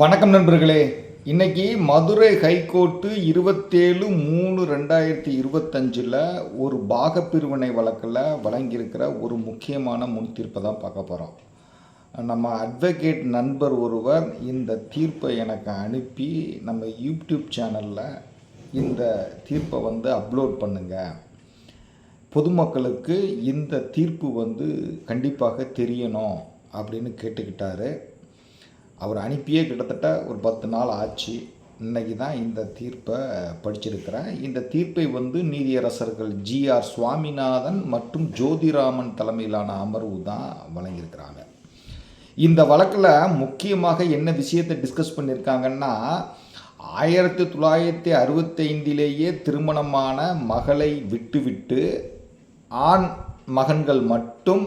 வணக்கம் நண்பர்களே. இன்னைக்கு மதுரை ஹைகோர்ட்டு இருபத்தேழு மூணு ரெண்டாயிரத்தி இருபத்தஞ்சில் ஒரு பாகப்பிரிவினை வழக்கில் வழங்கியிருக்கிற ஒரு முக்கியமான முன் தீர்ப்பை தான் பார்க்க போகிறோம் நம்ம அட்வொகேட் நண்பர் ஒருவர் இந்த தீர்ப்பை எனக்கு அனுப்பி நம்ம யூடியூப் சேனலில் இந்த தீர்ப்பை வந்து அப்லோட் பண்ணுங்கள் பொதுமக்களுக்கு இந்த தீர்ப்பு வந்து கண்டிப்பாக தெரியணும் அப்படின்னு கேட்டுக்கிட்டாரு. அவர் அனுப்பியே கிட்டத்தட்ட ஒரு பத்து நாள் ஆச்சு. இன்னைக்கு தான் இந்த தீர்ப்பை படிச்சிருக்கிறேன். இந்த தீர்ப்பை வந்து நீதியரசர்கள் ஜிஆர் சுவாமிநாதன் மற்றும் ஜோதிராமன் தலைமையிலான அமர்வு தான் வழங்கியிருக்கிறாங்க. இந்த வழக்கில் முக்கியமாக என்ன விஷயத்தை டிஸ்கஸ் பண்ணியிருக்காங்கன்னா ஆயிரத்தி தொள்ளாயிரத்தி அறுபத்தைந்திலேயே திருமணமான மகளை விட்டுவிட்டு ஆண் மகன்கள் மட்டும்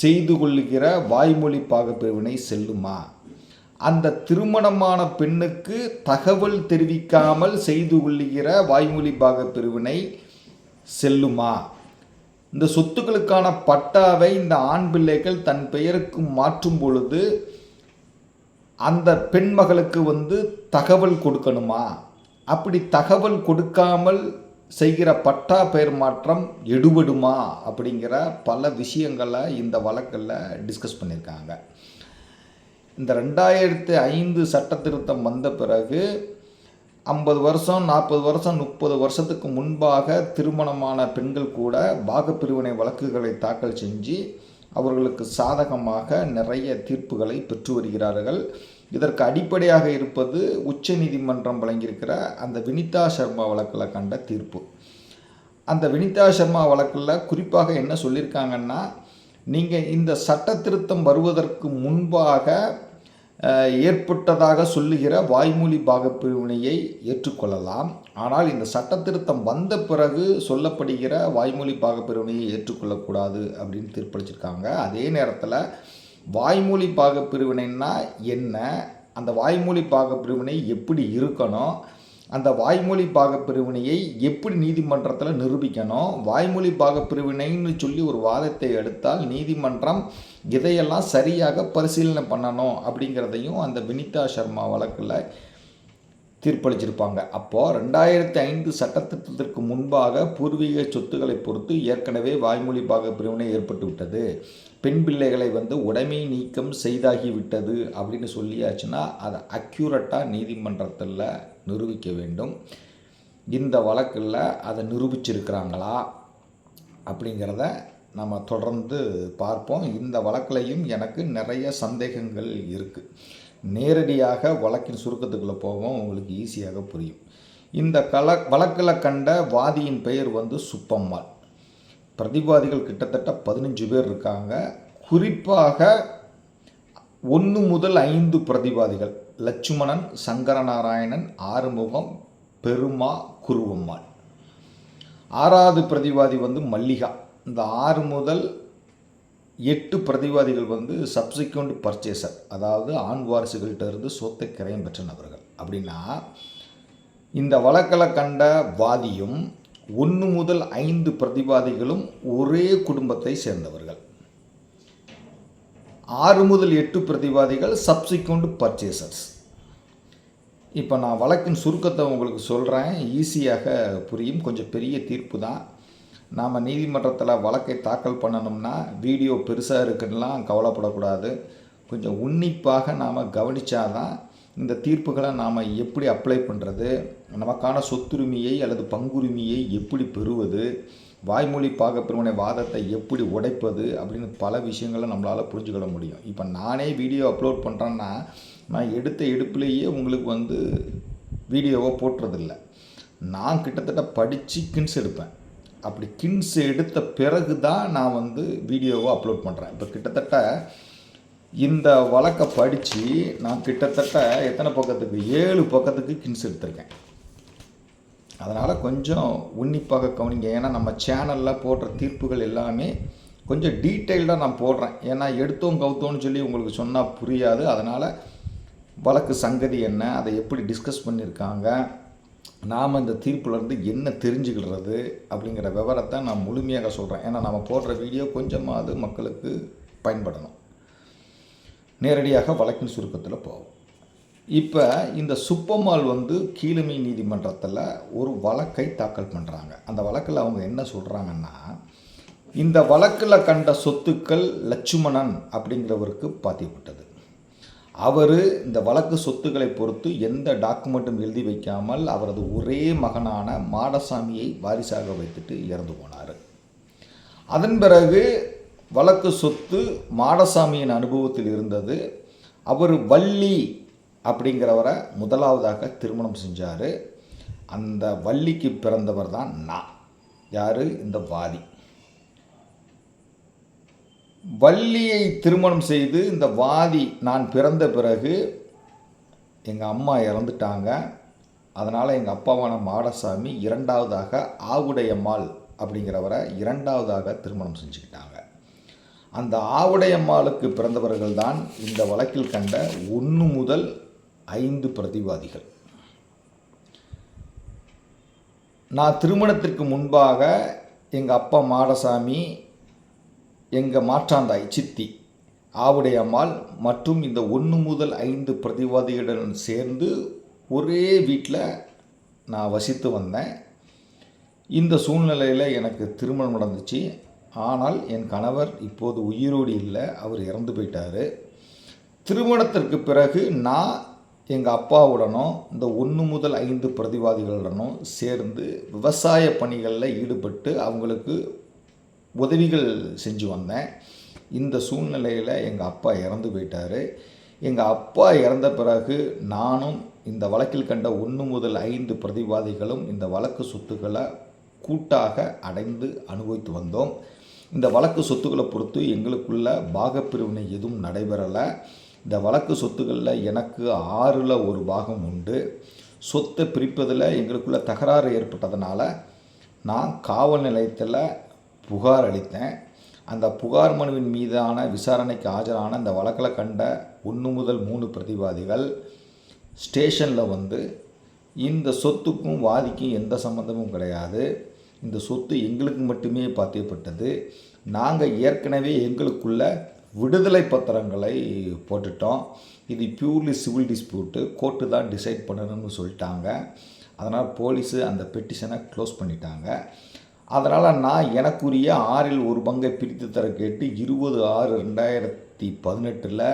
செய்து கொள்ளுகிற வாய்மொழி பாகப்பிரிவினை செல்லுமா? அந்த திருமணமான பெண்ணுக்கு தகவல் தெரிவிக்காமல் செய்து கொள்ளுகிற வாய்மொழி பாகப்பிரிவினை செல்லுமா? இந்த சொத்துக்களுக்கான பட்டாவை இந்த ஆண் பிள்ளைகள் தன் பெயருக்கு மாற்றும் பொழுது அந்த பெண் மகளுக்கு வந்து தகவல் கொடுக்கணுமா? அப்படி தகவல் கொடுக்காமல் செய்கிற பட்டா பெயர் மாற்றம் எடுபடுமா? அப்படிங்கிற பல விஷயங்களை இந்த வழக்கில் டிஸ்கஸ் பண்ணியிருக்காங்க. இந்த ரெண்டாயிரத்து ஐந்து சட்ட திருத்தம் வந்த பிறகு ஐம்பது வருஷம் நாற்பது வருஷம் முப்பது வருஷத்துக்கு முன்பாக திருமணமான பெண்கள் கூட பாகப்பிரிவினை வழக்குகளை தாக்கல் செஞ்சு அவர்களுக்கு சாதகமாக நிறைய தீர்ப்புகளை பெற்று வருகிறார்கள். இதற்கு அடிப்படையாக இருப்பது உச்ச நீதிமன்றம் வழங்கியிருக்கிற அந்த வினிதா சர்மா வழக்கில் கண்ட தீர்ப்பு. அந்த வினிதா சர்மா வழக்கில் குறிப்பாக என்ன சொல்லியிருக்காங்கன்னா நீங்கள் இந்த சட்ட திருத்தம் வருவதற்கு முன்பாக ஏற்பட்டதாக சொல்லுகிற வாய்மொழி பாகப்பிரிவினையை ஏற்றுக்கொள்ளலாம். ஆனால் இந்த சட்ட திருத்தம் வந்த பிறகு சொல்லப்படுகிற வாய்மொழி பாகப்பிரிவினையை ஏற்றுக்கொள்ளக்கூடாது அப்படின்னு தீர்ப்பளிச்சிருக்காங்க. அதே நேரத்தில் வாய்மொழி பாகப்பிரிவினைன்னா என்ன? அந்த வாய்மொழி பாகப்பிரிவினை எப்படி இருக்கணும்? அந்த வாய்மொழி பாகப்பிரிவினையை எப்படி நீதிமன்றத்தில் நிரூபிக்கணும்? வாய்மொழி பாகப்பிரிவினைன்னு சொல்லி ஒரு வாதத்தை எடுத்தால் நீதிமன்றம் இதையெல்லாம் சரியாக பரிசீலனை பண்ணணும் அப்படிங்கிறதையும் அந்த வினிதா சர்மா வழக்கில் தீர்ப்பளிச்சிருப்பாங்க. அப்போது ரெண்டாயிரத்தி ஐந்து சட்டத்திட்டத்திற்கு முன்பாக பூர்வீக சொத்துக்களை பொறுத்து ஏற்கனவே வாய்மொழி பாக பிரிவினை ஏற்பட்டு விட்டது. பெண் பிள்ளைகளை வந்து உடைமை நீக்கம் செய்தாகிவிட்டது அப்படின்னு சொல்லியாச்சுன்னா அதை அக்யூரட்டாக நீதிமன்றத்தில் நிரூபிக்க வேண்டும். இந்த வழக்கில் அதை நிரூபிச்சிருக்கிறாங்களா? அப்படிங்கிறத நம்ம தொடர்ந்து பார்ப்போம். இந்த வழக்கிலையும் எனக்கு நிறைய சந்தேகங்கள் இருக்குது நேரடியாக வழக்கின் சுருக்கத்துக்குள்ளே போவோம் உங்களுக்கு ஈஸியாக புரியும். இந்த கல வழக்கில் கண்ட வாதியின் பெயர் வந்து சுப்பம்மாள். பிரதிவாதிகள் கிட்டத்தட்ட பதினஞ்சு பேர் இருக்காங்க. குறிப்பாக ஒன்று முதல் ஐந்து பிரதிவாதிகள் லட்சுமணன் சங்கரநாராயணன் ஆறுமுகம் பெருமா குருவம்மாள். ஆறாவது பிரதிவாதி வந்து மல்லிகா. இந்த ஆறு முதல் எட்டு பிரதிவாதிகள் வந்து சப்சிக்வெண்ட் பர்ச்சேசர் அதாவது ஆண் வாரிசுகள்கிட்ட இருந்து சொத்தை கிரயம் பெற்ற நபர்கள். அப்படின்னா இந்த வழக்கலை கண்ட வாதியும் ஒன்று முதல் ஐந்து பிரதிவாதிகளும் ஒரே குடும்பத்தை சேர்ந்தவர்கள். ஆறு முதல் எட்டு பிரதிவாதிகள் சப்சிக்வண்ட் பர்ச்சேசர்ஸ் இப்போ நான் வழக்கின் சுருக்கத்தை உங்களுக்கு சொல்கிறேன் ஈஸியாக புரியும். கொஞ்சம் பெரிய தீர்ப்பு தான் நாம் நீதிமன்றத்தில் வழக்கை தாக்கல் பண்ணணும்னா வீடியோ பெருசாக இருக்குன்னெலாம் கவலைப்படக்கூடாது. கொஞ்சம் உன்னிப்பாக நாம் கவனித்தாதான் இந்த தீர்ப்புகளை நாம் எப்படி அப்ளை பண்ணுறது நமக்கான சொத்துரிமையை அல்லது பங்குரிமையை எப்படி பெறுவது வாய்மொழி பாகப்பிரிவினை வாதத்தை எப்படி உடைப்பது அப்படின்னு பல விஷயங்களை நம்மளால் புரிஞ்சுக்கொள்ள முடியும். இப்போ நானே வீடியோ அப்லோட் பண்ணுறேன்னா நான் எடுத்த எடுப்புலேயே உங்களுக்கு வந்து வீடியோவை போட்டுறதில்ல நான் கிட்டத்தட்ட படித்து கின்ஸ் எடுப்பேன். அப்படி கின்ஸ் எடுத்த பிறகு தான் நான் வந்து வீடியோவை அப்லோட் பண்ணுறேன் இப்போ கிட்டத்தட்ட இந்த வழக்கை படித்து நான் கிட்டத்தட்ட எத்தனை பக்கத்துக்கு? ஏழு பக்கத்துக்கு கின்ஸ் எடுத்திருக்கேன். அதனால் கொஞ்சம் உன்னிப்பாக கவனிங்க. ஏன்னா நம்ம சேனலில் போடுற தீர்ப்புகள் எல்லாமே கொஞ்சம் டீட்டெயில்டாக நான் போடுறேன். ஏன்னா எடுத்தோம் கவுத்தோன்னு சொல்லி உங்களுக்கு சொன்னால் புரியாது. அதனால் வழக்கு சங்கதி என்ன அதை எப்படி டிஸ்கஸ் பண்ணியிருக்காங்க நாம் இந்த தீர்ப்புலேருந்து என்ன தெரிஞ்சுக்கிறது அப்படிங்கிற விவரத்தை நான் முழுமையாக சொல்கிறேன் ஏன்னா நம்ம போடுற வீடியோ கொஞ்சமாவது மக்களுக்கு பயன்படணும். நேரடியாக வழக்கின் சுருக்கத்தில் போவோம். இப்போ இந்த சுப்பம்மாள் வந்து கீழமை நீதிமன்றத்தில் ஒரு வழக்கை தாக்கல் பண்ணுறாங்க அந்த வழக்கில் அவங்க என்ன சொல்கிறாங்கன்னா இந்த வழக்கில் கண்ட சொத்துக்கள் லட்சுமணன் அப்படிங்கிறவருக்கு பாத்தியப்பட்டது. அவர் இந்த வழக்கு சொத்துக்களை பொறுத்து எந்த டாக்குமெண்ட்டும் எழுதி வைக்காமல் அவரது ஒரே மகனான மாடசாமியை வாரிசாக வைத்துட்டு இறந்து போனார். அதன் பிறகு வழக்கு சொத்து மாடசாமியின் அனுபவத்தில் இருந்தது. அவர் வள்ளி அப்படிங்கிறவரை முதலாவதாக திருமணம் செஞ்சார். அந்த வள்ளிக்கு பிறந்தவர் தான் நான் யார்? இந்த வாதி வள்ளியை திருமணம் செய்து இந்த வாதி நான் பிறந்த பிறகு எங்கள் அம்மா இறந்துட்டாங்க. அதனால் எங்கள் அப்பாவான மாடசாமி இரண்டாவதாக ஆவுடையம்மாள் அப்படிங்கிறவரை இரண்டாவதாக திருமணம் செஞ்சுக்கிட்டாங்க. அந்த ஆவுடையம்மாளுக்கு பிறந்தவர்கள் தான் இந்த வழக்கில் கண்ட ஒன்று முதல் ஐந்து பிரதிவாதிகள். நான் திருமணத்திற்கு முன்பாக எங்கள் அப்பா மாடசாமி எங்கள் மாற்றாந்தாய் சித்தி ஆவுடைய அம்மாள் மற்றும் இந்த ஒன்று முதல் ஐந்து பிரதிவாதிகளுடன் சேர்ந்து ஒரே வீட்டில் நான் வசித்து வந்தேன். இந்த சூழ்நிலையில் எனக்கு திருமணம் நடந்துச்சு. ஆனால் என் கணவர் இப்போது உயிரோடு இல்லை அவர் இறந்து போயிட்டார். திருமணத்திற்கு பிறகு நான் எங்கள் அப்பாவுடனும் இந்த ஒன்று முதல் ஐந்து பிரதிவாதிகளுடனும் சேர்ந்து விவசாய பணிகளில் ஈடுபட்டு அவங்களுக்கு உதவிகள் செஞ்சு வந்தேன். இந்த சூழ்நிலையில் எங்கள் அப்பா இறந்து போயிட்டார். எங்கள் அப்பா இறந்த பிறகு நானும் இந்த வழக்கில் கண்ட ஒன்று முதல் ஐந்து பிரதிவாதிகளும் இந்த வழக்கு சொத்துக்களை கூட்டாக அடைந்து அனுபவித்து வந்தோம். இந்த வழக்கு சொத்துக்களை பொறுத்து எங்களுக்குள்ள பாகப்பிரிவினை எதுவும் நடைபெறலை. இந்த வழக்கு சொத்துக்களில் எனக்கு ஆறில் ஒரு பாகம் உண்டு. சொத்தை பிரிப்பதில் எங்களுக்குள்ள தகராறு ஏற்பட்டதுனால நான் காவல் நிலையத்தில் புகார் அளித்தேன். அந்த புகார் மனுவின் மீதான விசாரணைக்கு ஆஜரான இந்த வழக்கில் கண்ட ஒன்று முதல் மூணு பிரதிவாதிகள் ஸ்டேஷனில் வந்து இந்த சொத்துக்கும் வாதிக்கும் எந்த சம்மந்தமும் கிடையாது. இந்த சொத்து எங்களுக்கு மட்டுமே பாத்தியப்பட்டது. நாங்கள் ஏற்கனவே எங்களுக்குள்ள விடுதலை பத்திரங்களை போட்டுட்டோம். இது பியூர்லி சிவில் டிஸ்பியூட்டு கோர்ட்டு தான் டிசைட் பண்ணணும்னு சொல்லிட்டாங்க. அதனால் போலீஸு அந்த பெட்டிஷனை க்ளோஸ் பண்ணிட்டாங்க. அதனால் நான் எனக்குரிய ஆறில் ஒரு பங்கை பிரித்து தர கேட்டு இருபது ஆறு ரெண்டாயிரத்தி பதினெட்டில்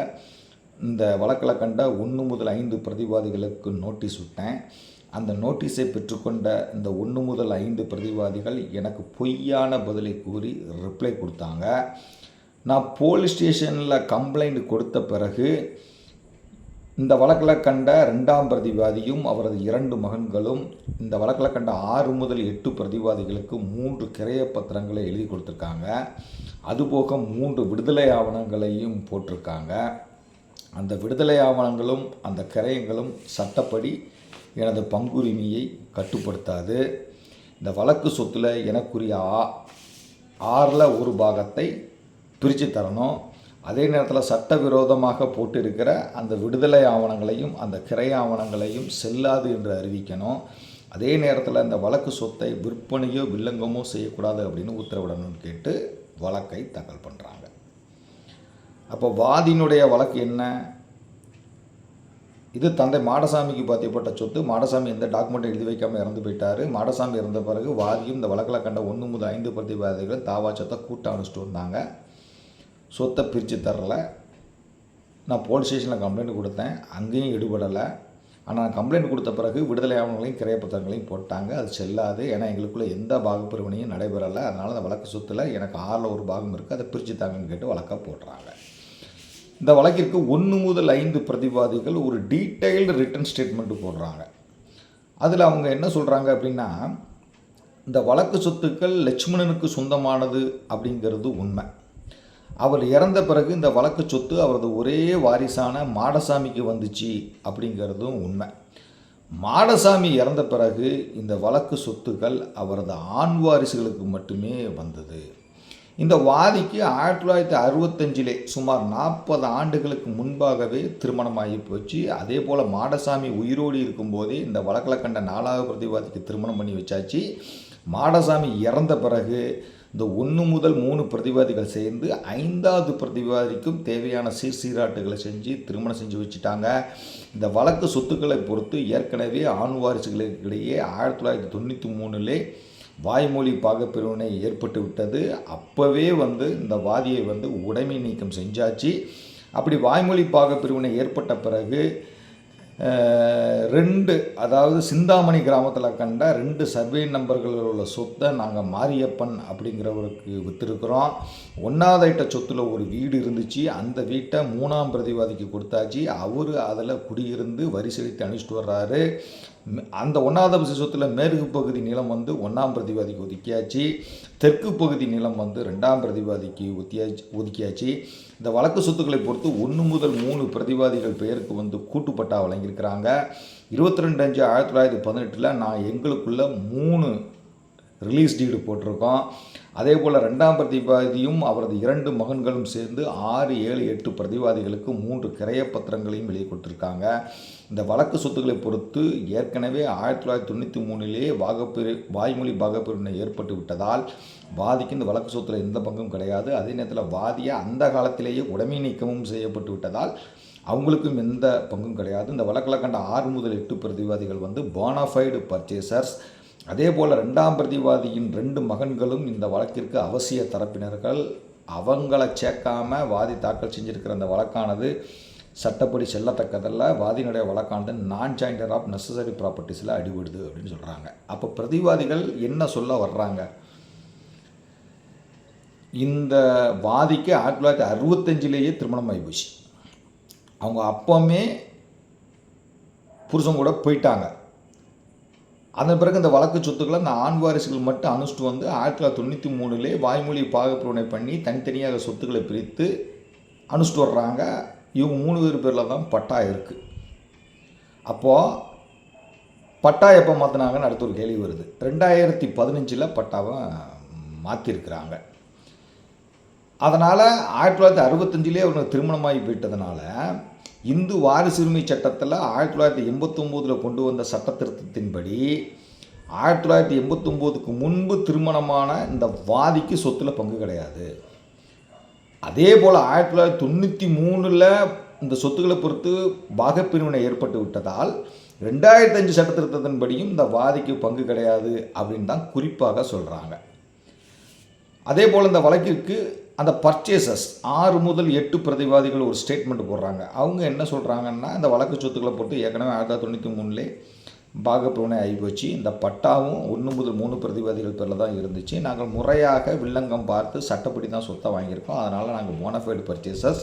இந்த வழக்கில் கண்ட ஒன்று முதல் ஐந்து பிரதிவாதிகளுக்கு நோட்டீஸ் விட்டேன். அந்த நோட்டீஸை பெற்றுக்கொண்ட இந்த ஒன்று முதல் ஐந்து பிரதிவாதிகள் எனக்கு பொய்யான பதிலை கூறி ரிப்ளை கொடுத்தாங்க. நான் போலீஸ் ஸ்டேஷனில் கம்ப்ளைண்ட் கொடுத்த பிறகு இந்த வழக்கில் கண்ட ரெண்டாம் பிரதிவாதியும் அவரது இரண்டு மகன்களும் இந்த வழக்கில் கண்ட ஆறு முதல் எட்டு பிரதிவாதிகளுக்கு மூன்று கிரைய பத்திரங்களை எழுதி கொடுத்துருக்காங்க. அதுபோக மூன்று விடுதலை ஆவணங்களையும் போட்டிருக்காங்க. அந்த விடுதலை ஆவணங்களும் அந்த கிரயங்களும் சட்டப்படி எனது பங்குரிமையை கட்டுப்படுத்தாது. இந்த வழக்கு சொத்தில் எனக்குரிய ஆ ஆறில் ஒரு பாகத்தை பிரித்து தரணும். அதே நேரத்தில் சட்டவிரோதமாக போட்டிருக்கிற அந்த விடுதலை ஆவணங்களையும் அந்த கிரை ஆவணங்களையும் செல்லாது என்று அறிவிக்கணும். அதே நேரத்தில் இந்த வழக்கு சொத்தை விற்பனையோ வில்லங்கமோ செய்யக்கூடாது அப்படின்னு உத்தரவிடணும்னு கேட்டு வழக்கை தாக்கல் பண்ணுறாங்க அப்போ வாதியினுடைய வழக்கு என்ன? இது தந்தை மாடசாமிக்கு பாத்தியப்பட்ட சொத்து. மாடசாமி எந்த டாக்குமெண்ட்டை எழுதி வைக்காமல் இறந்து போயிட்டார். மாடசாமி இறந்த பிறகு வாதியும் இந்த வழக்கில் கண்ட ஒன்று முதல் ஐந்து பிரதிவாதிகள் தாவா சொத்தை கூட்ட அனுப்பிச்சிட்டு வந்தாங்க சொத்தை பிரித்து தரல. நான் போலீஸ் ஸ்டேஷனில் கம்ப்ளைண்ட் கொடுத்தேன். அங்கேயும் ஈடுபடலை. ஆனால் கம்ப்ளைண்ட் கொடுத்த பிறகு விடுதலை ஆவணங்களையும் கிரையப்பத்திரங்களையும் போட்டாங்க. அது செல்லாது. ஏன்னா எங்களுக்குள்ளே எந்த பாகப்பிரிவினையும் நடைபெறலை. அதனால் அந்த வழக்கு சொத்தில் எனக்கு ஆறில் ஒரு பாகம் இருக்குது அதை பிரித்து தாங்கன்னு கேட்டு வழக்காக போடுறாங்க. இந்த வழக்கிற்கு ஒன்று முதல் ஐந்து பிரதிவாதிகள் ஒரு டீட்டெயில்டு ரிட்டன் ஸ்டேட்மெண்ட்டு போடுறாங்க. அதில் அவங்க என்ன சொல்கிறாங்க அப்படின்னா இந்த வழக்கு சொத்துக்கள் லட்சுமணனுக்கு சொந்தமானது அப்படிங்கிறது உண்மை. அவர் இறந்த பிறகு இந்த வழக்கு சொத்து அவரது ஒரே வாரிசான மாடசாமிக்கு வந்துச்சு அப்படிங்கிறதும் உண்மை. மாடசாமி இறந்த பிறகு இந்த வழக்கு சொத்துக்கள் அவரது ஆண் வாரிசுகளுக்கு மட்டுமே வந்தது. இந்த வாதிக்கு ஆயிரத்தி தொள்ளாயிரத்தி அறுபத்தஞ்சிலே சுமார் நாற்பது ஆண்டுகளுக்கு முன்பாகவே திருமணமாகி போச்சு. அதே போல் மாடசாமி உயிரோடு இருக்கும்போதே இந்த வழக்கில் கண்ட நாலாவது பிரதிவாதிக்கு திருமணம் பண்ணி வச்சாச்சு. மாடசாமி இறந்த பிறகு இந்த ஒன்று முதல் மூணு பிரதிவாதிகள் சேர்ந்து ஐந்தாவது பிரதிவாதிக்கும் தேவையான சீர் சீராட்டுகளை செஞ்சு திருமணம் செஞ்சு வச்சுட்டாங்க. இந்த வழக்கு சொத்துக்களை பொறுத்து ஏற்கனவே ஆண் வாரிசுகளுக்கிடையே ஆயிரத்தி தொள்ளாயிரத்தி தொண்ணூற்றி மூணுலே வாய்மொழி பாகப்பிரிவினை ஏற்பட்டு விட்டது. அப்போவே வந்து இந்த வாதியை வந்து உடைமை நீக்கம் செஞ்சாச்சு. அப்படி வாய்மொழி பாகப்பிரிவினை ஏற்பட்ட பிறகு ரெண்டு அதாவது சிந்தாமணி கிராமத்தில் கண்ட ரெண்டு சர்வே நம்பர்களில் உள்ள சொத்தை நாங்கள் மாரியப்பன் அப்படிங்கிறவருக்கு விற்றுருக்குறோம் ஒன்றாவது ஐட்ட சொத்தில் ஒரு வீடு இருந்துச்சு. அந்த வீட்டை மூணாம் பிரதிவாதிக்கு கொடுத்தாச்சு. அவர் அதில் குடியிருந்து வரி செலுத்தி அனுப்பிச்சிட்டு வர்றாரு. அந்த ஒன்றாவது சொத்தில் மேற்கு பகுதி நிலம் வந்து ஒன்றாம் பிரதிவாதிக்கு ஒதுக்கியாச்சு. தெற்கு பகுதி நிலம் வந்து ரெண்டாம் பிரதிவாதிக்கு ஒத்தியாச்சு ஒதுக்கியாச்சு. இந்த வழக்கு சொத்துக்களை பொறுத்து ஒன்று முதல் மூணு பிரதிவாதிகள் பெயருக்கு வந்து கூட்டுப்பட்டா வழங்கியிருக்கிறாங்க. இருபத்தி ரெண்டு அஞ்சு ஆயிரத்தி தொள்ளாயிரத்தி பதினெட்டில் நான் எங்களுக்குள்ள மூணு ரிலீஸ் டீடு போட்டிருக்கோம். அதே போல் ரெண்டாம் பிரதிவாதியும் அவரது இரண்டு மகன்களும் சேர்ந்து ஆறு ஏழு எட்டு பிரதிவாதிகளுக்கு மூன்று கிரையப்பத்திரங்களையும் வெளியே கொடுத்துருக்காங்க. இந்த வழக்கு சொத்துக்களை பொறுத்து ஏற்கனவே ஆயிரத்தி தொள்ளாயிரத்தி தொண்ணூற்றி மூணிலேயே வாகப்பிரி வாய்மொழி பாகப்பிரிவினை ஏற்பட்டு விட்டதால் வாதிக்கு இந்த வழக்கு சொத்துல எந்த பங்கும் கிடையாது. அதே நேரத்தில் வாதியை அந்த காலத்திலேயே உடைமை நீக்கமும் செய்யப்பட்டு விட்டதால் அவங்களுக்கும் எந்த பங்கும் கிடையாது. இந்த வழக்கில் கண்ட ஆறு முதல் எட்டு பிரதிவாதிகள் வந்து போனாஃபைடு பர்ச்சேசர்ஸ் அதே போல் ரெண்டாம் பிரதிவாதியின் ரெண்டு மகன்களும் இந்த வழக்கிற்கு அவசிய தரப்பினர்கள். அவங்கள சேர்க்காம வாதி தாக்கல் செஞ்சிருக்கிற அந்த வழக்கானது சட்டப்படி செல்லத்தக்கதல்ல. வாதியினுடைய வழக்கானது நான் ஜாயிண்டர் ஆஃப் நெசசரி ப்ராப்பர்ட்டிஸில் அடிபடுது அப்படின்னு சொல்கிறாங்க அப்போ பிரதிவாதிகள் என்ன சொல்ல வர்றாங்க? இந்த வாதிக்கு ஆயிரத்தி தொள்ளாயிரத்தி அறுபத்தஞ்சிலேயே திருமணம் ஆகி போச்சு அவங்க அப்போவுமே புருஷன் கூட போயிட்டாங்க. அதன் பிறகு இந்த வழக்கு சொத்துக்களை அந்த ஆண் வாரிசுகள் மட்டும் அனுஷ்டிட்டு வந்து ஆயிரத்தி தொள்ளாயிரத்தி தொண்ணூற்றி மூணுலேயே வாய்மொழி பாகப்பிரவனை பண்ணி தனித்தனியாக சொத்துக்களை பிரித்து அனுஷ்டிட்டு வர்றாங்க. இவங்க மூணு பேர் பேரில் தான் பட்டா இருக்குது அப்போது பட்டா எப்போ மாற்றினாங்கன்னு அடுத்த ஒரு கேள்வி வருது. ரெண்டாயிரத்தி பதினஞ்சில் பட்டாவை மாற்றிருக்கிறாங்க அதனால் ஆயிரத்தி தொள்ளாயிரத்தி அறுபத்தஞ்சிலே அவனுக்கு திருமணமாகி போயிட்டதுனால இந்து வாரிசுரிமை சட்டத்தில் ஆயிரத்தி தொள்ளாயிரத்தி எண்பத்தொம்போதில் கொண்டு வந்த சட்ட திருத்தத்தின்படி ஆயிரத்தி தொள்ளாயிரத்தி எண்பத்தொம்போதுக்கு முன்பு திருமணமான இந்த வாதிக்கு சொத்தில் பங்கு கிடையாது. அதே போல் ஆயிரத்தி தொள்ளாயிரத்தி தொண்ணூற்றி மூணில் இந்த சொத்துக்களை பொறுத்து பாகப்பிரிவினை ஏற்பட்டு விட்டதால் ரெண்டாயிரத்தி அஞ்சு சட்ட திருத்தத்தின்படியும் இந்த வாதிக்கு பங்கு கிடையாது அப்படின்னு தான் குறிப்பாக சொல்கிறாங்க அதே போல் இந்த வழக்கிற்கு அந்த பர்ச்சேசஸ் ஆறு முதல் எட்டு பிரதிவாதிகள் ஒரு ஸ்டேட்மெண்ட் போடுறாங்க. அவங்க என்ன சொல்கிறாங்கன்னா இந்த வழக்கு சொத்துக்களை பொறுத்து ஏற்கனவே ஆயிரத்தி தொள்ளாயிரத்தி தொண்ணூற்றி மூணுலே பாகப்பிரிவினை ஆகிப்போச்சு இந்த பட்டாவும் ஒன்று முதல் மூணு பிரதிவாதிகள் பேரில் தான் இருந்துச்சு. நாங்கள் முறையாக வில்லங்கம் பார்த்து சட்டப்படி தான் சொத்தை வாங்கியிருக்கோம். அதனால் நாங்கள் மோனஃபைடு பர்ச்சேசஸ்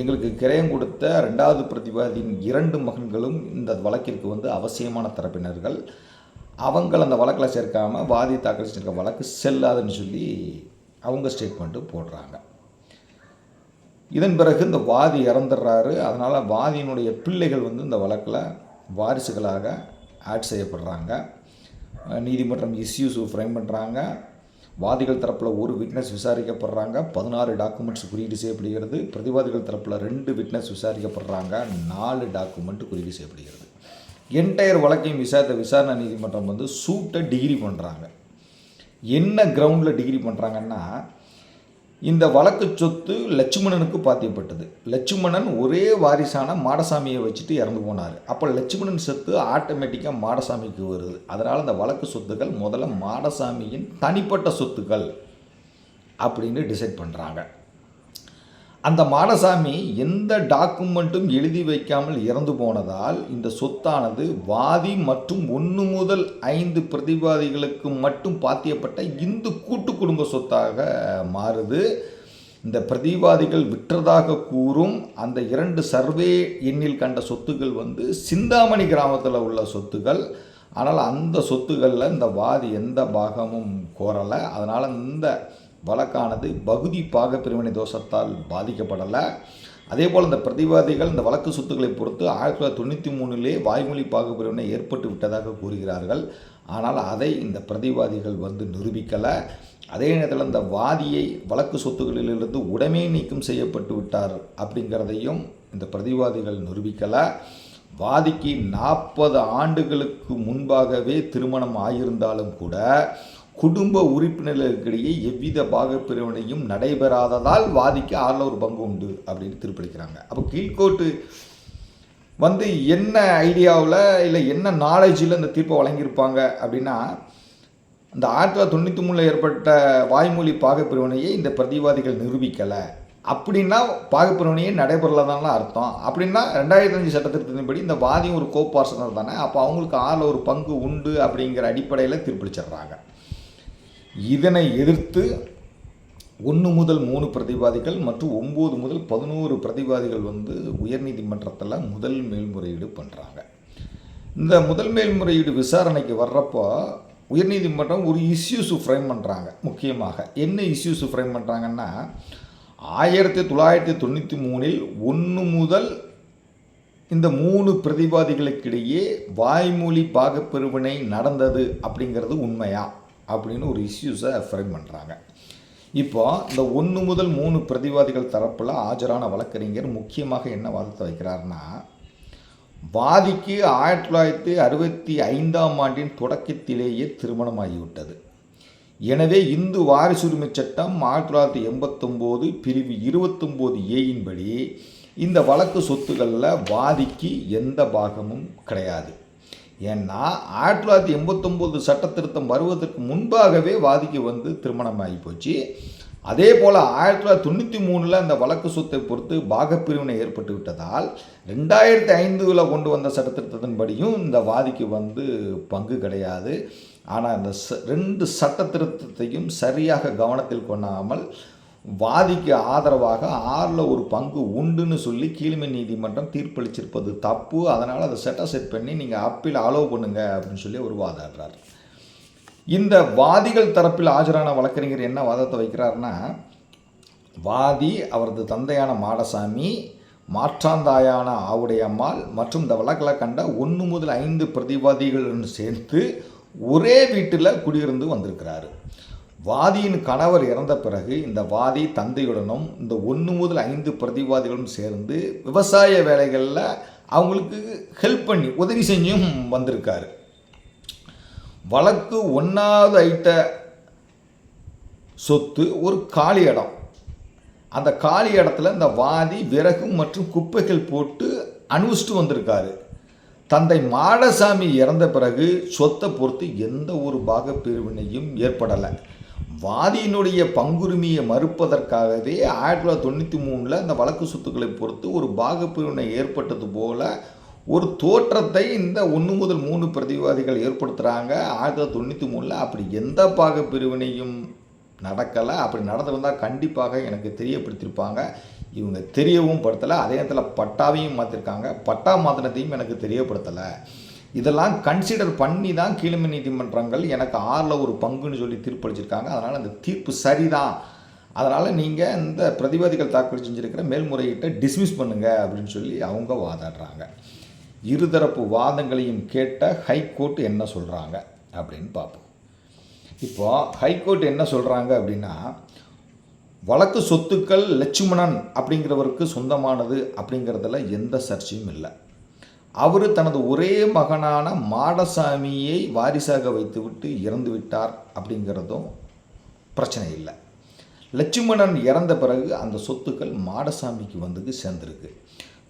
எங்களுக்கு கிரயம் கொடுத்த ரெண்டாவது பிரதிவாதியின் இரண்டு மகன்களும் இந்த வழக்கிற்கு வந்து அவசியமான தரப்பினர்கள். அவங்கள் அந்த வழக்கில் சேர்க்காமல் வாதி தாக்கல் செஞ்சிருக்க வழக்கு செல்லாதுன்னு சொல்லி அவங்க ஸ்டேட்மெண்ட்டு போடுறாங்க. இதன் பிறகு இந்த வாதி இறந்துடுறாரு. அதனால் வாதியினுடைய பிள்ளைகள் வந்து இந்த வழக்கில் வாரிசுகளாக ஆட் செய்யப்படுறாங்க. நீதிமன்றம் இஸ்யூஸ் ஃப்ரேம் பண்ணுறாங்க வாதிகள் தரப்பில் ஒரு விட்னஸ் விசாரிக்கப்படுறாங்க. பதினாறு டாக்குமெண்ட்ஸ் குறியீடு செய்யப்படுகிறது. பிரதிவாதிகள் தரப்பில் ரெண்டு விட்னஸ் விசாரிக்கப்படுறாங்க. நாலு டாக்குமெண்ட் குறியீடு செய்யப்படுகிறது. என்டையர் வழக்கையும் விசாரித்த விசாரணை நீதிமன்றம் வந்து சூட்டை டிகிரி பண்ணுறாங்க என்ன கிரவுண்டில் டிகிரி பண்ணுறாங்கன்னா இந்த வழக்கு சொத்து லட்சுமணனுக்கு பாத்தியப்பட்டது. லட்சுமணன் ஒரே வாரிசான மாடசாமியை வச்சுட்டு இறந்து போனார். அப்போ லட்சுமணன் சொத்து ஆட்டோமேட்டிக்காக மாடசாமிக்கு வருது. அதனால் இந்த வழக்கு சொத்துக்கள் முதல்ல மாடசாமியின் தனிப்பட்ட சொத்துக்கள் அப்படின்னு டிசைட் பண்ணுறாங்க அந்த மாடசாமி எந்த டாக்குமெண்ட்டும் எழுதி வைக்காமல் இறந்து போனதால் இந்த சொத்தானது வாதி மற்றும் ஒன்று முதல் ஐந்து பிரதிவாதிகளுக்கு மட்டும் பாத்தியப்பட்ட இந்து கூட்டு குடும்ப சொத்தாக மாறுது. இந்த பிரதிவாதிகள் விற்றதாக கூறும் அந்த இரண்டு சர்வே எண்ணில் கண்ட சொத்துக்கள் வந்து சிந்தாமணி கிராமத்தில் உள்ள சொத்துக்கள். ஆனால் அந்த சொத்துக்களில் இந்த வாதி எந்த பாகமும் கோரலை. அதனால் இந்த வழக்கானது பகுதி பாக பிரிவினை தோஷத்தால் பாதிக்கப்படலை. அதே போல் இந்த பிரதிவாதிகள் இந்த வழக்கு சொத்துக்களை பொறுத்து ஆயிரத்தி தொள்ளாயிரத்தி தொண்ணூற்றி மூணிலே வாய்மொழி பாக பிரிவினை ஏற்பட்டு விட்டதாக கூறுகிறார்கள். ஆனால் அதை இந்த பிரதிவாதிகள் வந்து நிரூபிக்கலை. அதே நேரத்தில் இந்த வாதியை வழக்கு சொத்துக்களிலிருந்து உடைமை நீக்கம் செய்யப்பட்டு விட்டார் அப்படிங்கிறதையும் இந்த பிரதிவாதிகள் நிரூபிக்கலை. வாதிக்கு நாற்பது ஆண்டுகளுக்கு முன்பாகவே திருமணம் ஆகியிருந்தாலும் கூட குடும்ப உறுப்பினர்களுக்கிடையே எவ்வித பாகப்பிரிவினையும் நடைபெறாததால் வாதிக்கு ஆறில் ஒரு பங்கு உண்டு அப்படின்னு தீர்ப்பளிக்கிறாங்க. அப்போ கீழ்கோட்டு வந்து என்ன ஐடியாவில் இல்லை என்ன நாலேஜில் இந்த தீர்ப்பை வழங்கியிருப்பாங்க அப்படின்னா இந்த ஆயிரத்தி தொள்ளாயிரத்தி தொண்ணூற்றி மூணில் ஏற்பட்ட வாய்மொழி பாகப்பிரிவினையை இந்த பிரதிவாதிகள் நிரூபிக்கலை. அப்படின்னா பாகப்பிரிவினையே நடைபெறலதான அர்த்தம். அப்படின்னா ரெண்டாயிரத்தி அஞ்சு சட்டத்திட்டத்தின்படி இந்த வாதியும் ஒரு கோபார்சனர் தானே. அப்போ அவங்களுக்கு ஆறில் ஒரு பங்கு உண்டு அப்படிங்கிற அடிப்படையில் தீர்ப்பளிச்சிடுறாங்க. இதனை எதிர்த்து ஒன்று முதல் மூணு பிரதிவாதிகள் மற்றும் ஒம்பது முதல் பதினோரு பிரதிவாதிகள் வந்து உயர்நீதிமன்றத்தில் முதல் மேல்முறையீடு பண்ணுறாங்க இந்த முதல் மேல்முறையீடு விசாரணைக்கு வர்றப்போ உயர்நீதிமன்றம் ஒரு இஷ்யூஸ் ஃப்ரேம் பண்ணுறாங்க முக்கியமாக என்ன இஷ்யூஸ் ஃப்ரேம் பண்ணுறாங்கன்னா ஆயிரத்தி தொள்ளாயிரத்தி தொண்ணூற்றி மூணில் ஒன்று முதல் இந்த மூணு பிரதிவாதிகளுக்கிடையே வாய்மொழி பாகப்பிரிவினை நடந்தது அப்படிங்கிறது உண்மையா? அப்படின்னு ஒரு இஷ்யூஸை ஃப்ரேம் பண்ணுறாங்க இப்போ இந்த ஒன்று முதல் மூணு பிரதிவாதிகள் தரப்பில் ஆஜரான வழக்கறிஞர் முக்கியமாக என்ன வாதத்தை வைக்கிறாருன்னா வாதிக்கு ஆயிரத்தி தொள்ளாயிரத்தி அறுபத்தி ஐந்தாம் ஆண்டின் தொடக்கத்திலேயே திருமணமாகிவிட்டது. எனவே இந்து வாரிசுரிமை சட்டம் ஆயிரத்தி தொள்ளாயிரத்தி எண்பத்தொம்போது பிரிவு இருபத்தொம்போது ஏயின்படி இந்த வழக்கு சொத்துக்களில் வாதிக்கு எந்த பாகமும் கிடையாது. ஏன்னா ஆயிரத்தி தொள்ளாயிரத்தி எண்பத்தொம்போது சட்ட திருத்தம் வருவதற்கு முன்பாகவே வாதிக்கு வந்து திருமணம் ஆகி போச்சு. அதே போல் ஆயிரத்தி தொள்ளாயிரத்தி தொண்ணூற்றி மூணில் அந்த வழக்கு சொத்தை பொறுத்து பாகப்பிரிவினை ஏற்பட்டு விட்டதால் ரெண்டாயிரத்தி ஐந்தில் கொண்டு வந்த சட்டத்திருத்தத்தின்படியும் இந்த வாதிக்கு வந்து பங்கு கிடையாது. ஆனால் இந்த ச ரெண்டு சட்ட திருத்தத்தையும் சரியாக கவனத்தில் கொள்ளாமல் வாதிக்கு ஆதரவாக ஆறில் ஒரு பங்கு உண்டுன்னு சொல்லி கீழ்மை நீதிமன்றம் தீர்ப்பளிச்சிருப்பது தப்பு. அதனால் அதை செட்டை செட் பண்ணி நீங்கள் அப்பீல் அலோவ் பண்ணுங்க அப்படின்னு சொல்லி ஒரு வாதாடுறார். இந்த வாதிகள் தரப்பில் ஆஜரான வழக்கறிஞர் என்ன வாதத்தை வைக்கிறார்னா வாதி அவரது தந்தையான மாடசாமி மாற்றாந்தாயான ஆவுடையம்மாள் மற்றும் இந்த வழக்கில் கண்ட ஒன்று முதல் ஐந்து பிரதிவாதிகளுடன் சேர்த்து ஒரே வீட்டில் குடியிருந்து வந்திருக்கிறாரு. வாதியின் கணவர் இறந்த பிறகு இந்த வாதி தந்தையுடனும் இந்த ஒன்று முதல் ஐந்து பிரதிவாதிகளும் சேர்ந்து விவசாய வேலைகளில் அவங்களுக்கு ஹெல்ப் பண்ணி உதவி செஞ்சும் வந்திருக்காரு. வழக்கு ஒன்றாவது ஐட்ட சொத்து ஒரு காலி இடம். அந்த காலி இடத்துல இந்த வாதி விறகு மற்றும் குப்பைகள் போட்டு அனுபவிச்சுட்டு வந்திருக்காரு. தந்தை மாடசாமி இறந்த பிறகு சொத்தை பொறுத்து எந்த ஒரு பாகப்பிரிவினையும் ஏற்படலை. வாதியினுடைய பங்குரிமையை மறுப்பதற்காகவே ஆயிரத்தி தொள்ளாயிரத்தி தொண்ணூற்றி மூணில் இந்த வழக்கு சொத்துக்களை பொறுத்து ஒரு பாகப்பிரிவினை ஏற்பட்டது போல ஒரு தோற்றத்தை இந்த ஒன்று முதல் மூணு பிரதிவாதிகள் ஏற்படுத்துகிறாங்க ஆயிரத்தி தொள்ளாயிரத்தி தொண்ணூற்றி மூணில் அப்படி எந்த பாகப்பிரிவினையும் நடக்கலை. அப்படி நடந்திருந்தால் கண்டிப்பாக எனக்கு தெரியப்படுத்தியிருப்பாங்க. இவங்க தெரியவும் படுத்தலை. அதே நேரத்தில் பட்டாவையும் மாற்றிருக்காங்க பட்டா மாற்றினத்தையும் எனக்கு தெரியப்படுத்தலை. இதெல்லாம் கன்சிடர் பண்ணி தான் கீழமை நீதிமன்றங்கள் எனக்கு ஆறில் ஒரு பங்குன்னு சொல்லி தீர்ப்பளிச்சிருக்காங்க அதனால் அந்த தீர்ப்பு சரிதான். அதனால் நீங்கள் இந்த பிரதிவாதிகள் தாக்கல் செஞ்சுருக்கிற மேல்முறையீட்டை டிஸ்மிஸ் பண்ணுங்க அப்படின்னு சொல்லி அவங்க வாதாடுறாங்க. இருதரப்பு வாதங்களையும் கேட்ட ஹைகோர்ட் என்ன சொல்கிறாங்க அப்படின்னு பார்ப்போம். இப்போ ஹைகோர்ட் என்ன சொல்கிறாங்க அப்படின்னா வழக்கு சொத்துக்கள் லட்சுமணன் அப்படிங்கிறவருக்கு சொந்தமானது அப்படிங்கிறதுல எந்த சர்ச்சையும் இல்லை. அவர் தனது ஒரே மகனான மாடசாமியை வாரிசாக வைத்துவிட்டு இறந்து விட்டார் அப்படிங்கிறதும் பிரச்சனை இல்லை. லட்சுமணன் இறந்த பிறகு அந்த சொத்துக்கள் மாடசாமிக்கு வந்து சேர்ந்துருக்கு.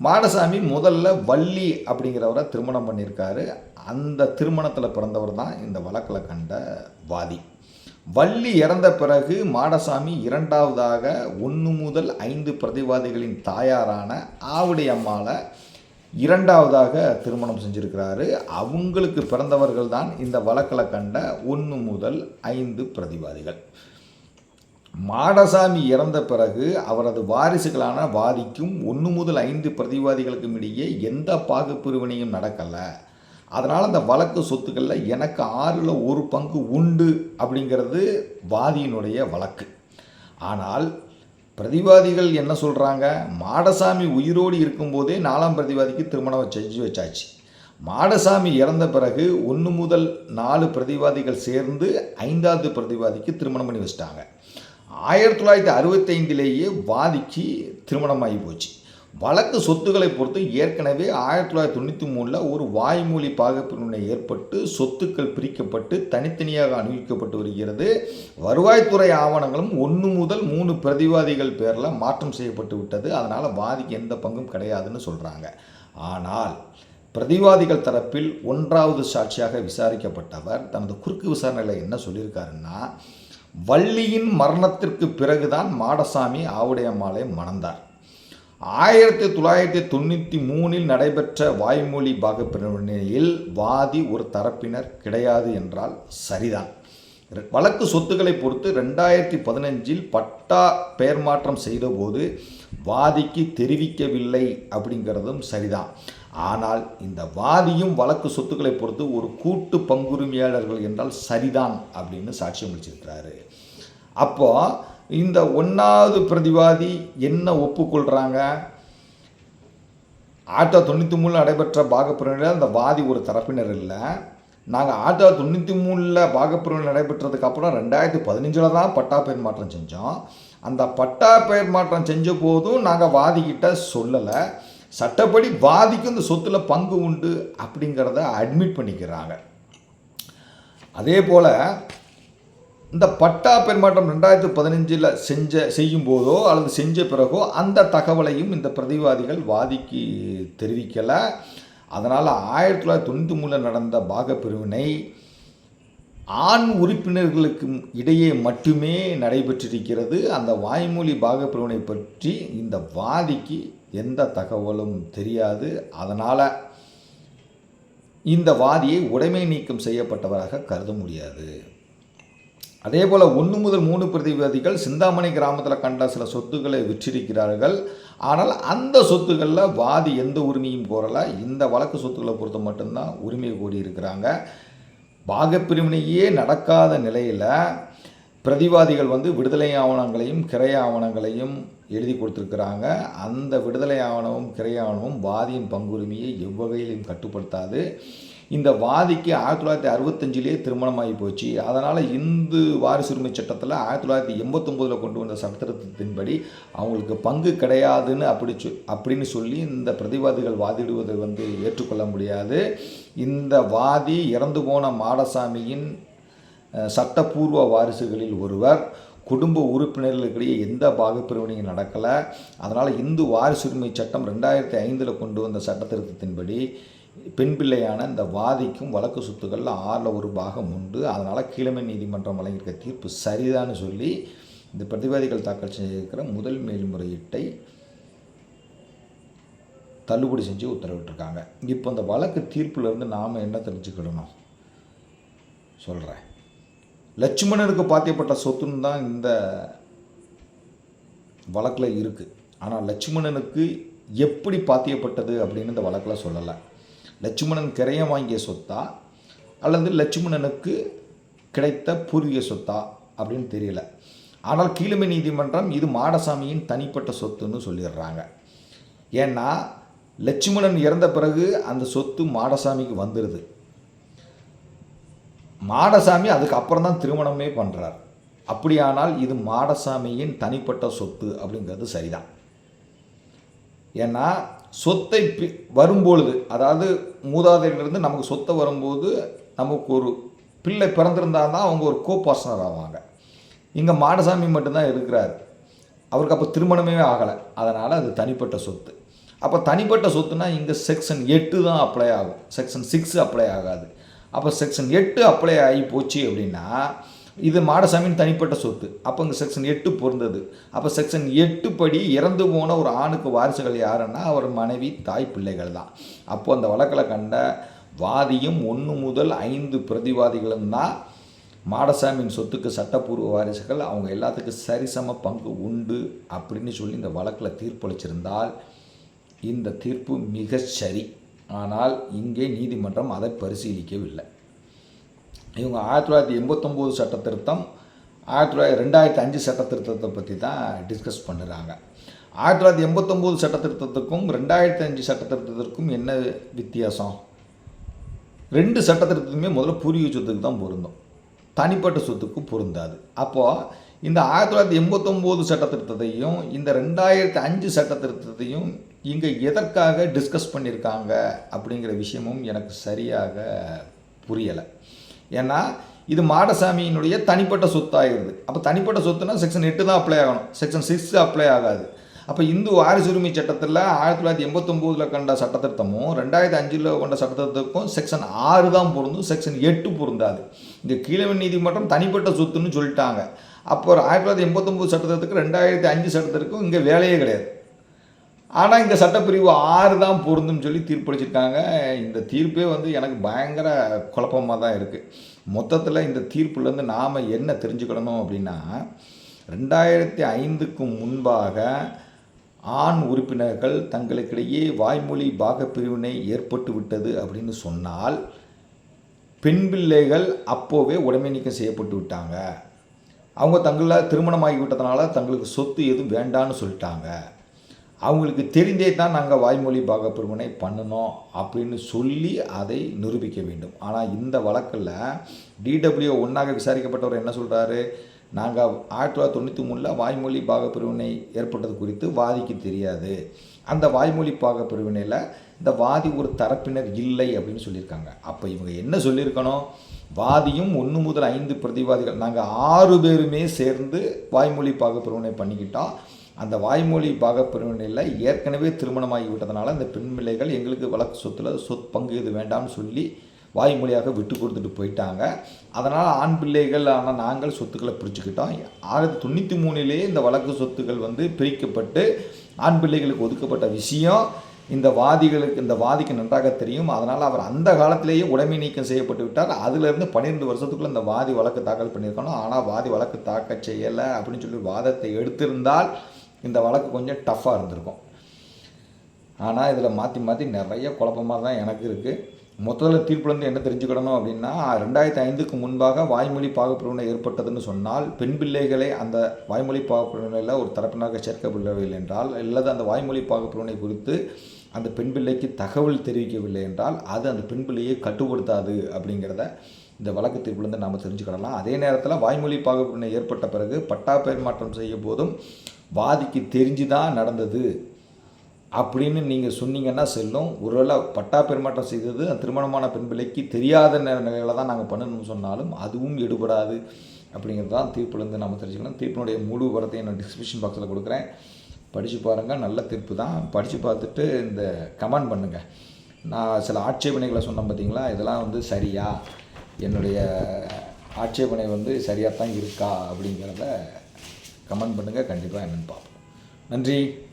மாடசாமி முதல்ல வள்ளி அப்படிங்கிறவரை திருமணம் பண்ணியிருக்காரு. அந்த திருமணத்தில் பிறந்தவர் தான் இந்த வழக்கில் கண்ட வாதி. வள்ளி இறந்த பிறகு மாடசாமி இரண்டாவதாக ஒன்று முதல் ஐந்து பிரதிவாதிகளின் தாயாரான ஆவுடை அம்மாவை இரண்டாவதாக திருமணம் செஞ்சிருக்கிறாரு. அவங்களுக்கு பிறந்தவர்கள் தான் இந்த வழக்கில் கண்ட ஒன்று முதல் ஐந்து பிரதிவாதிகள். மாடசாமி இறந்த பிறகு அவரது வாரிசுகளான வாதிக்கும் ஒன்று முதல் ஐந்து பிரதிவாதிகளுக்கும் இடையே எந்த பாகுப்பிரிவினையும் நடக்கலை. அதனால் அந்த வழக்கு சொத்துக்களில் எனக்கு ஆறில் ஒரு பங்கு உண்டு அப்படிங்கிறது வாதியினுடைய வழக்கு. ஆனால் பிரதிவாதிகள் என்ன சொல்கிறாங்க மாடசாமி உயிரோடு இருக்கும்போதே நாலாம் பிரதிவாதிக்கு திருமணம் செஞ்சு வச்சாச்சு. மாடசாமி இறந்த பிறகு ஒன்று முதல் நாலு பிரதிவாதிகள் சேர்ந்து ஐந்தாவது பிரதிவாதிக்கு திருமணம் பண்ணி வச்சிட்டாங்க. ஆயிரத்தி தொள்ளாயிரத்தி அறுபத்தைந்திலேயே வாதிக்கு திருமணமாகி போச்சு. வழக்கு சொத்துக்களை பொறுத்து ஏற்கனவே ஆயிரத்தி தொள்ளாயிரத்தி தொண்ணூற்றி மூணில் ஒரு வாய்மொழி பாகப்பிரிவினை ஏற்பட்டு சொத்துக்கள் பிரிக்கப்பட்டு தனித்தனியாக அணிவிக்கப்பட்டு வருகிறது. வருவாய்த்துறை ஆவணங்களும் ஒன்று முதல் மூணு பிரதிவாதிகள் பேரில் மாற்றம் செய்யப்பட்டு விட்டது. அதனால் வாதிக்கு எந்த பங்கும் கிடையாதுன்னு சொல்கிறாங்க ஆனால் பிரதிவாதிகள் தரப்பில் ஒன்றாவது சாட்சியாக விசாரிக்கப்பட்டவர் தனது குறுக்கு விசாரணையில் என்ன சொல்லியிருக்காருன்னா வள்ளியின் மரணத்திற்கு பிறகுதான் மாடசாமி ஆவுடையம்மாளை மணந்தார். ஆயிரத்தி தொள்ளாயிரத்தி தொண்ணூற்றி மூணில் நடைபெற்ற வாய்மொழி பாகப்பிரிவினையில் வாதி ஒரு தரப்பினர் கிடையாது என்றால் சரிதான். வழக்கு சொத்துக்களை பொறுத்து ரெண்டாயிரத்தி பதினஞ்சில் பட்டா பெயர் மாற்றம் செய்தபோது வாதிக்கு தெரிவிக்கவில்லை அப்படிங்கிறதும் சரிதான். ஆனால் இந்த வாதியும் வழக்கு சொத்துக்களை பொறுத்து ஒரு கூட்டு பங்குரிமையாளர்கள் என்றால் சரிதான் அப்படின்னு சாட்சியம் அளிச்சிருக்கிறாரு. அப்போது இந்த ஒன்றாவது பிரதிவாதி என்ன ஒப்புக்கொள்கிறாங்க ஆயிரத்தி தொண்ணூற்றி மூணில் நடைபெற்ற பாகப்பிரிவினையில் அந்த வாதி ஒரு தரப்பினர் இல்லை. நாங்கள் ஆயிரத்தி தொள்ளாயிரத்தி தொண்ணூற்றி மூணில் பாகப்பிரிவினை நடைபெற்றதுக்கப்புறம் ரெண்டாயிரத்தி பதினஞ்சில் தான் பட்டா பெயர் மாற்றம் செஞ்சோம். அந்த பட்டா பெயர் மாற்றம் செஞ்ச போதும் நாங்கள் வாதிக்கிட்ட சொல்லலை. சட்டப்படி வாதிக்கும் இந்த சொத்தில் பங்கு உண்டு அப்படிங்கிறத அட்மிட் பண்ணிக்கிறாங்க. அதே போல் இந்த பட்டா பெருமாற்றம் ரெண்டாயிரத்தி பதினஞ்சில் செஞ்ச செய்யும் போதோ அல்லது செஞ்ச பிறகோ அந்த தகவலையும் இந்த பிரதிவாதிகள் வாதிக்கு தெரிவிக்கலை. அதனால் ஆயிரத்தி தொள்ளாயிரத்தி தொண்ணூற்றி மூணில் நடந்த பாகப்பிரிவினை ஆண் உறுப்பினர்களுக்கு இடையே மட்டுமே நடைபெற்றிருக்கிறது. அந்த வாய்மொழி பாகப்பிரிவினை பற்றி இந்த வாதிக்கு எந்த தகவலும் தெரியாது. அதனால் இந்த வாதியை உடைமை நீக்கம் செய்யப்பட்டவராக கருத முடியாது. அதே போல் ஒன்று முதல் மூணு பிரதிவாதிகள் சிந்தாமணி கிராமத்தில் கண்ட சில சொத்துக்களை விற்றிருக்கிறார்கள். ஆனால் அந்த சொத்துக்களில் வாதி எந்த உரிமையும் கோரலை. இந்த வழக்கு சொத்துக்களை பொறுத்த மட்டும்தான் உரிமை கோரியிருக்கிறாங்க. பாகப்பிரிவினையே நடக்காத நிலையில் பிரதிவாதிகள் வந்து விடுதலை ஆவணங்களையும் கிரை ஆவணங்களையும் எழுதி கொடுத்துருக்குறாங்க. அந்த விடுதலை ஆவணமும் கிரை ஆவணமும் வாதியின் பங்குரிமையை எவ்வகையிலையும் கட்டுப்படுத்தாது. இந்த வாதிக்கு ஆயிரத்தி தொள்ளாயிரத்தி அறுபத்தஞ்சிலேயே திருமணமாகி போச்சு. அதனால் இந்து வாரிசுரிமை சட்டத்தில் ஆயிரத்தி தொள்ளாயிரத்தி எண்பத்தொம்போதில் கொண்டு வந்த சட்டத்திருத்தத்தின்படி அவங்களுக்கு பங்கு கிடையாதுன்னு அப்படி சொ அப்படின்னு சொல்லி இந்த பிரதிவாதிகள் வாதிடுவதை வந்து ஏற்றுக்கொள்ள முடியாது. இந்த வாதி இறந்து போன மாடசாமியின் சட்டப்பூர்வ வாரிசுகளில் ஒருவர் குடும்ப உறுப்பினர்களுக்கிடையே எந்த பாகப்பிரிவினையும் நடக்கலை. அதனால் இந்து வாரிசுரிமை சட்டம் ரெண்டாயிரத்தி ஐந்தில் கொண்டு வந்த சட்டத்திருத்தத்தின்படி பெண் பிள்ளையான இந்த வாதிக்கும் வழக்கு சொத்துக்களில் ஆறில் ஒரு பாகம் உண்டு. அதனால் கீழமை நீதிமன்றம் வழங்கியிருக்க தீர்ப்பு சரிதான்னு சொல்லி இந்த பிரதிவாதிகள் தாக்கல் செய்திருக்கிற முதல் மேல்முறையீட்டை தள்ளுபடி செஞ்சு உத்தரவிட்டிருக்காங்க. இப்போ இந்த வழக்கு தீர்ப்புலேருந்து நாம் என்ன தெரிஞ்சுக்கிடணும்? சொல்கிறேன் லட்சுமணனுக்கு பாத்தியப்பட்ட சொத்துன்னு தான் இந்த வழக்கில் இருக்குது ஆனால் லட்சுமணனுக்கு எப்படி பாத்தியப்பட்டது அப்படின்னு இந்த வழக்கில் சொல்லலை. லட்சுமணன் கிரையம் வாங்கிய சொத்தா? அல்லது லட்சுமணனுக்கு கிடைத்த பூர்வீக சொத்தா? அப்படின்னு தெரியல. ஆனால் கீழமை நீதிமன்றம் இது மாடசாமியின் தனிப்பட்ட சொத்துன்னு சொல்லிடுறாங்க. ஏன்னா லட்சுமணன் இறந்த பிறகு அந்த சொத்து மாடசாமிக்கு வந்துடுது மாடசாமி அதுக்கப்புறம் தான் திருமணமே பண்ணுறார் அப்படியானால் இது மாடசாமியின் தனிப்பட்ட சொத்து அப்படிங்கிறது சரிதான். ஏன்னா சொத்தை பி வரும்பொழுது அதாவது மூதாதையிலிருந்து நமக்கு சொத்தை வரும்போது நமக்கு ஒரு பிள்ளை பிறந்திருந்தால் தான் அவங்க ஒரு கோபாசனர் ஆவாங்க. இங்கே மாடசாமி மட்டும்தான் இருக்கிறார். அவருக்கு அப்போ திருமணமே ஆகலை. அதனால் அது தனிப்பட்ட சொத்து. அப்போ தனிப்பட்ட சொத்துனா இங்கே செக்ஷன் எட்டு தான் அப்ளை ஆகும். செக்ஷன் சிக்ஸ் அப்ளை ஆகாது. அப்போ செக்ஷன் எட்டு அப்ளை ஆகி போச்சு அப்படின்னா இது மாடசாமியின் தனிப்பட்ட சொத்து. அப்போ இங்கே செக்ஷன் எட்டு பொருந்தது. அப்போ செக்ஷன் எட்டு படி இறந்து போன ஒரு ஆணுக்கு வாரிசுகள் யாருன்னா அவர் மனைவி தாய் பிள்ளைகள் தான். அப்போது அந்த வழக்கில் கண்ட வாதியும் ஒன்று முதல் ஐந்து பிரதிவாதிகளும் தான் மாடசாமியின் சொத்துக்கு சட்டப்பூர்வ வாரிசுகள். அவங்க எல்லாத்துக்கும் சரிசம பங்கு உண்டு அப்படின்னு சொல்லி இந்த வழக்கில் தீர்ப்பளிச்சிருந்தால் இந்த தீர்ப்பு மிக சரி. ஆனால் இங்கே நீதிமன்றம் அதை பரிசீலிக்கவில்லை. இவங்க ஆயிரத்தி தொள்ளாயிரத்தி எண்பத்தொம்போது சட்ட திருத்தம் ஆயிரத்தி தொள்ளாயிரத்தி ரெண்டாயிரத்தி அஞ்சு சட்ட திருத்தத்தை பற்றி தான் டிஸ்கஸ் பண்ணுறாங்க. ஆயிரத்தி தொள்ளாயிரத்தி எண்பத்தொம்போது சட்ட திருத்தத்துக்கும் ரெண்டாயிரத்தி அஞ்சு சட்ட திருத்தத்திற்கும் என்ன வித்தியாசம்? ரெண்டு சட்ட திருத்தத்துமே முதல்ல பூர்வீக சொத்துக்கு தான் பொருந்தும். தனிப்பட்ட சொத்துக்கு பொருந்தாது. அப்போது இந்த ஆயிரத்தி தொள்ளாயிரத்தி எண்பத்தொம்போது சட்ட திருத்தத்தையும் இந்த ரெண்டாயிரத்தி அஞ்சு சட்ட திருத்தத்தையும் இங்கே எதற்காக டிஸ்கஸ் பண்ணியிருக்காங்க அப்படிங்கிற விஷயமும் எனக்கு சரியாக புரியலை. ஏன்னா இது மாடசாமியினுடைய தனிப்பட்ட சொத்தாகிறது அப்போ தனிப்பட்ட சொத்துனா செக்ஷன் எட்டு தான் அப்ளை ஆகணும். செக்ஷன் சிக்ஸ் அப்ளை ஆகாது. அப்போ இந்து வாரிசுரிமை சட்டத்தில் ஆயிரத்தி தொள்ளாயிரத்தி எண்பத்தொம்போதில் கண்ட சட்டத்திருத்தமும் ரெண்டாயிரத்தி அஞ்சில் கொண்ட சட்டத்திற்கும் செக்ஷன் ஆறு தான் பொருந்தும் செக்ஷன் எட்டு பொருந்தாது. இந்த கீழவன் நீதிமன்றம் தனிப்பட்ட சொத்துன்னு சொல்லிட்டாங்க. அப்போ ஆயிரத்தி தொள்ளாயிரத்தி எண்பத்தொம்போது சட்டத்திற்கு ரெண்டாயிரத்தி அஞ்சு சட்டத்திற்கும் இங்கே வேலையே கிடையாது. ஆனால் இந்த சட்டப்பிரிவு ஆறு தான் பொருந்தும் சொல்லி தீர்ப்பளிச்சிருக்காங்க. இந்த தீர்ப்பே வந்து எனக்கு பயங்கர குழப்பமாக தான் இருக்குது மொத்தத்தில் இந்த தீர்ப்புலேருந்து நாம் என்ன தெரிஞ்சுக்கணும் அப்படின்னா ரெண்டாயிரத்தி ஐந்துக்கு முன்பாக ஆண் உறுப்பினர்கள் தங்களுக்கிடையே வாய்மொழி பாகப்பிரிவினை ஏற்பட்டு விட்டது அப்படின்னு சொன்னால் பெண் பிள்ளைகள் அப்போவே உடமை நீக்கம் செய்யப்பட்டு விட்டாங்க. அவங்க தங்களை திருமணமாகி விட்டதுனால தங்களுக்கு சொத்து எதுவும் வேண்டான்னு சொல்லிட்டாங்க. அவங்களுக்கு தெரிந்தே தான் நாங்கள் வாய்மொழி பாகப்பிரிவினை பண்ணணும் அப்படின்னு சொல்லி அதை நிரூபிக்க வேண்டும். ஆனால் இந்த வழக்கில் டிடபிள்யூ ஒன்றாக விசாரிக்கப்பட்டவர் என்ன சொல்கிறாரு நாங்கள் ஆயிரத்தி தொள்ளாயிரத்தி தொண்ணூற்றி மூணில் வாய்மொழி பாகப்பிரிவினை ஏற்பட்டது குறித்து வாதிக்கு தெரியாது. அந்த வாய்மொழி பாகப்பிரிவினையில் இந்த வாதி ஒரு தரப்பினர் இல்லை அப்படின்னு சொல்லியிருக்காங்க. அப்போ இவங்க என்ன சொல்லியிருக்கணும்? வாதியும் ஒன்று முதல் ஐந்து பிரதிவாதிகள் நாங்கள் ஆறு பேருமே சேர்ந்து வாய்மொழி பாகப்பிரிவினை பண்ணிக்கிட்டோம். அந்த வாய்மொழி பாகப்பிரிவினையில் ஏற்கனவே திருமணமாகி விட்டதுனால அந்த பெண் பிள்ளைகள் எங்களுக்கு வழக்கு சொத்தில் சொத் பங்கு இது வேண்டாம்னு சொல்லி வாய்மொழியாக விட்டு கொடுத்துட்டு போயிட்டாங்க. அதனால் ஆண் பிள்ளைகள் ஆனால் நாங்கள் சொத்துக்களை பிரிச்சுக்கிட்டோம். ஆயிரத்தி தொண்ணூற்றி மூணுலேயே இந்த வழக்கு சொத்துக்கள் வந்து பிரிக்கப்பட்டு ஆண் பிள்ளைகளுக்கு ஒதுக்கப்பட்ட விஷயம். இந்த வாதிகளுக்கு இந்த வாதிக்கு நன்றாக தெரியும். அதனால் அவர் அந்த காலத்திலேயே உடைமை நீக்கம் செய்யப்பட்டு விட்டார். அதிலிருந்து பன்னிரெண்டு வருஷத்துக்குள்ளே இந்த வாதி வழக்கு தாக்கல் பண்ணியிருக்கணும். ஆனால் வாதி வழக்கு தாக்கல் செய்யலை அப்படின்னு சொல்லி வாதத்தை எடுத்திருந்தால் இந்த வழக்கு கொஞ்சம் டஃப்பாக இருந்திருக்கும். ஆனால் இதில் மாற்றி மாற்றி நிறைய குழப்பமாக தான் எனக்கு இருக்குது மொத்தத்தில் தீர்ப்புலேருந்து என்ன தெரிஞ்சுக்கிடணும் அப்படின்னா ரெண்டாயிரத்தி ஐந்துக்கு முன்பாக வாய்மொழி பாகப்பிரிவினை ஏற்பட்டதுன்னு சொன்னால் பெண் பிள்ளைகளை அந்த வாய்மொழி பாகப்பிரிவினையில் ஒரு தரப்பினராக சேர்க்கப்படவில்லை என்றால் அல்லது அந்த வாய்மொழி பாகப்பிரிவினை குறித்து அந்த பெண் பிள்ளைக்கு தகவல் தெரிவிக்கவில்லை என்றால் அது அந்த பெண் பிள்ளையை கட்டுப்படுத்தாது அப்படிங்கிறத இந்த வழக்கு தீர்ப்புலேருந்து நாம் தெரிஞ்சுக்கிடலாம். அதே நேரத்தில் வாய்மொழி பாகப்பிரிவினை ஏற்பட்ட பிறகு பட்டா பெயர் மாற்றம் செய்யும் போதும் வாதிக்கு தெரிஞ்சு தான் நடந்தது. அப்படின்னு நீங்கள் சொன்னீங்கன்னா செல்லும். ஒருவேளை பட்டா பெருமாற்றம் செய்தது அந்த திருமணமான பெண் பிள்ளைக்கு தெரியாத நே- நிலையில தான் நாங்கள் பண்ணணும்னு சொன்னாலும் அதுவும் எடுபடாது அப்படிங்கிறது தான் தீர்ப்புலேருந்து நம்ம தெரிஞ்சுக்கலாம் தீர்ப்பினுடைய முழு வரத்தை நான் டிஸ்கிரிப்ஷன் பாக்ஸில் கொடுக்குறேன். படித்து பாருங்கள் நல்ல தீர்ப்பு தான். படித்து பார்த்துட்டு இந்த கமெண்ட் பண்ணுங்கள் நான் சில ஆட்சேபனைகளை சொன்னேன் பார்த்தீங்களா? இதெல்லாம் வந்து சரியா? என்னுடைய ஆட்சேபனை வந்து சரியாக தான் இருக்கா அப்படிங்கிறத கமெண்ட் பண்ணுங்கள் கண்டிப்பாக என்னென்னு பார்ப்போம். நன்றி.